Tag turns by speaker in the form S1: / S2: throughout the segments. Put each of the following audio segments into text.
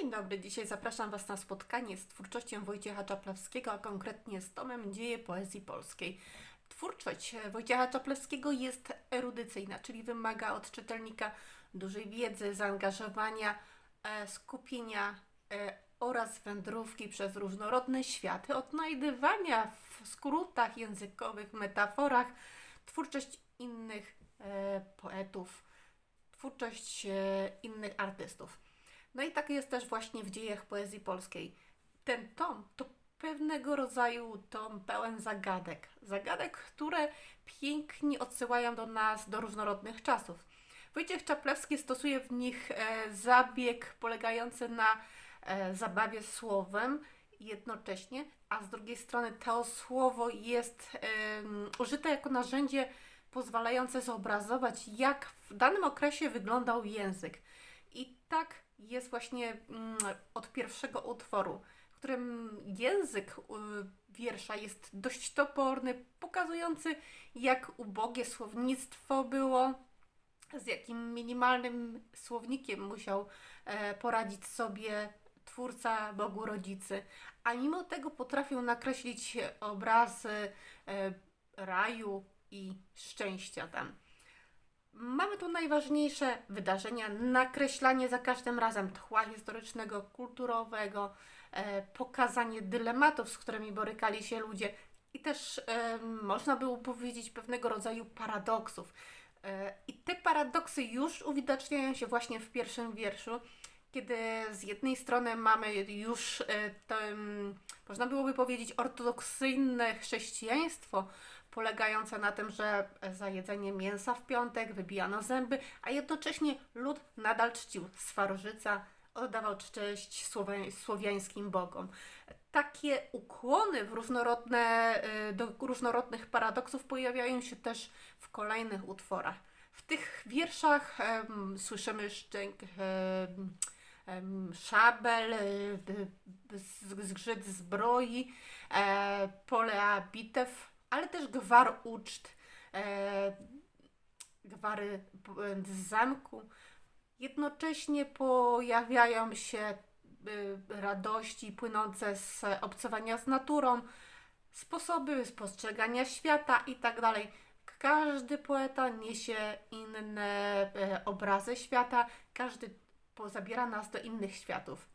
S1: Dzień dobry, dzisiaj zapraszam Was na spotkanie z twórczością Wojciecha Czaplewskiego, a konkretnie z tomem Dzieje Poezji Polskiej. Twórczość Wojciecha Czaplewskiego jest erudycyjna, czyli wymaga od czytelnika dużej wiedzy, zaangażowania, e, skupienia e, oraz wędrówki przez różnorodne światy, odnajdywania w skrótach językowych, metaforach twórczość innych e, poetów, twórczość innych artystów. No i tak jest też właśnie w dziejach poezji polskiej. Ten tom to pewnego rodzaju tom pełen zagadek. Zagadek, które pięknie odsyłają do nas, do różnorodnych czasów. Wojciech Czaplewski stosuje w nich e, zabieg polegający na e, zabawie słowem jednocześnie, a z drugiej strony to słowo jest użyte jako narzędzie pozwalające zobrazować, jak w danym okresie wyglądał język. I tak jest właśnie mm, od pierwszego utworu, w którym język y, wiersza jest dość toporny, pokazujący, jak ubogie słownictwo było, z jakim minimalnym słownikiem musiał e, poradzić sobie twórca Bogu Rodzicy. A mimo tego potrafił nakreślić obrazy e, raju i szczęścia tam. Mamy tu najważniejsze wydarzenia, nakreślanie za każdym razem tła historycznego, kulturowego, e, pokazanie dylematów, z którymi borykali się ludzie. I też e, można było powiedzieć pewnego rodzaju paradoksów. E, I te paradoksy już uwidaczniają się właśnie w pierwszym wierszu, kiedy z jednej strony mamy już to, mm, można byłoby powiedzieć, ortodoksyjne chrześcijaństwo, polegające na tym, że za jedzenie mięsa w piątek wybijano zęby, a jednocześnie lud nadal czcił Swarożyca, oddawał cześć słowiańskim bogom. Takie ukłony w różnorodne, y, do różnorodnych paradoksów pojawiają się też w kolejnych utworach. W tych wierszach em, słyszymy szczęk em, szabel, y, zgrzyt zbroi, e, polea bitew, ale też gwar uczt, e, gwary z zamku. Jednocześnie pojawiają się y, radości płynące z obcowania z naturą, sposoby spostrzegania świata i tak. Każdy poeta niesie inne e, obrazy świata, każdy zabiera nas do innych światów.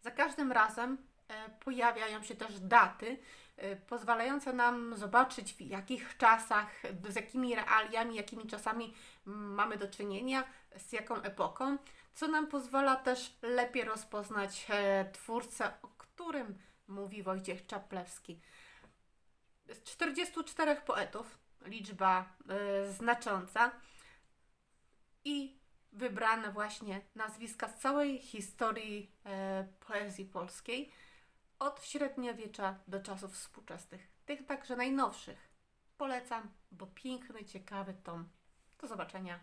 S1: Za każdym razem e, pojawiają się też daty, e, pozwalające nam zobaczyć w jakich czasach, z jakimi realiami, jakimi czasami mamy do czynienia, z jaką epoką, co nam pozwala też lepiej rozpoznać e, twórcę, o którym mówi Wojciech Czaplewski. Z 44 poetów, liczba znacząca i wybrane właśnie nazwiska z całej historii e, poezji polskiej, od średniowiecza do czasów współczesnych, tych także najnowszych. Polecam, bo piękny, ciekawy tom. Do zobaczenia.